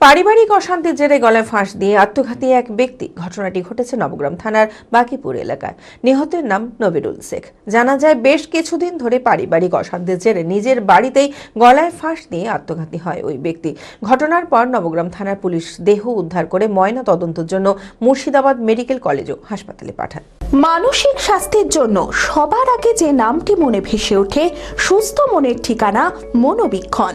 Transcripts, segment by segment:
পারিবারিক অশান্তির জেরে গলায় ফাঁস দিয়ে আত্মঘাতী এক ব্যক্তি। ঘটনাটি ঘটেছে নবগ্রাম থানার বাকিপুর এলাকায়। নিহতের নাম নবিরুল শেখ। জানা যায়, বেশ কিছুদিন ধরে পারিবারিক অশান্তির জেরে নিজের বাড়িতেই গলায় ফাঁস দিয়ে আত্মঘাতী হয় ওই ব্যক্তি। ঘটনার পর নবগ্রাম থানার পুলিশ দেহ উদ্ধার করে ময়না তদন্তের জন্য মুর্শিদাবাদ মেডিকেল কলেজ ও হাসপাতালে পাঠান মানসিক স্বাস্থ্যের জন্য সবার আগে যে নামটি মনে ভেসে ওঠে, সুস্থ মনের ঠিকানা মনোবীক্ষণ।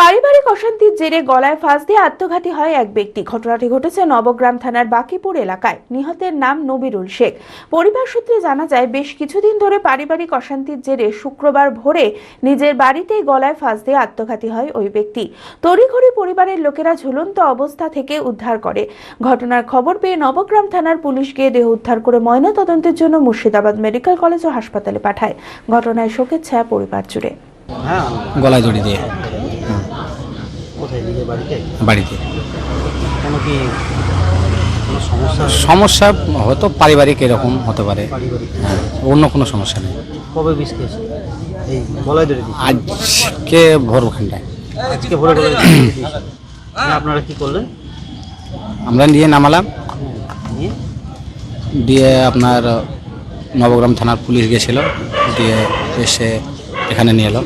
পারিবারিক অশান্তির জেরে গলায় ফাঁস দিয়ে আত্মঘাতী হয় এক ব্যক্তি। ঘটনাটি ঘটেছে নবগ্রাম থানার বাকিপুর এলাকায়। নিহতের নাম নবিরুল শেখ। পরিবার সূত্রে জানা যায়, বেশ কিছুদিন ধরে পারিবারিক অশান্তির জেরে শুক্রবার ভোরে নিজের বাড়িতেই গলায় ফাঁস দিয়ে আত্মঘাতী হয় ওই ব্যক্তি। তড়িঘড়ি পরিবারের লোকেরা ঝুলন্ত অবস্থা থেকে উদ্ধার করে। ঘটনার খবর পেয়ে নবগ্রাম থানার পুলিশ গিয়ে দেহ উদ্ধার করে ময়নাতদন্তের জন্য মুর্শিদাবাদ মেডিকেল কলেজ ও হাসপাতালে পাঠায়। ঘটনায় শোকের ছায়া পরিবার জুড়ে। গলায় দিয়ে। বাড়িতে? বাড়িতে। কোনো কি সমস্যা? হয়তো পারিবারিক এরকম হতে পারে। হ্যাঁ অন্য কোনো সমস্যা নেই। কবে বিষ খেয়েছে? আজকে আজকে ভোরে দিয়েছে। হ্যাঁ, আপনারা কি করলেন? আমরা নিয়ে নামালাম। দিয়ে আপনার নবগ্রাম থানার পুলিশ গেছিল। দিয়ে এসে এখানে নিয়ে এলো।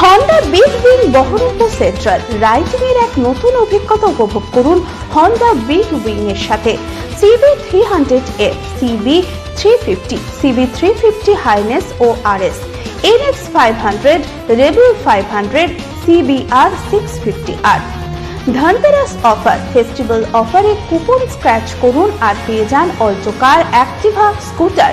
Honda big wing Baharampur central riding এর এক নতুন অভিজ্ঞতা উপভোগ করুন হন্ডা বিগ উইং এর সাথে CB three hundred F CB three fifty CB three fifty highness ও R S NX five hundred rebel five hundred CBR six fifty R Dhanteras offer festival অফারে coupon scratch করুন আর পেয়ে যান Alto car Activa scooter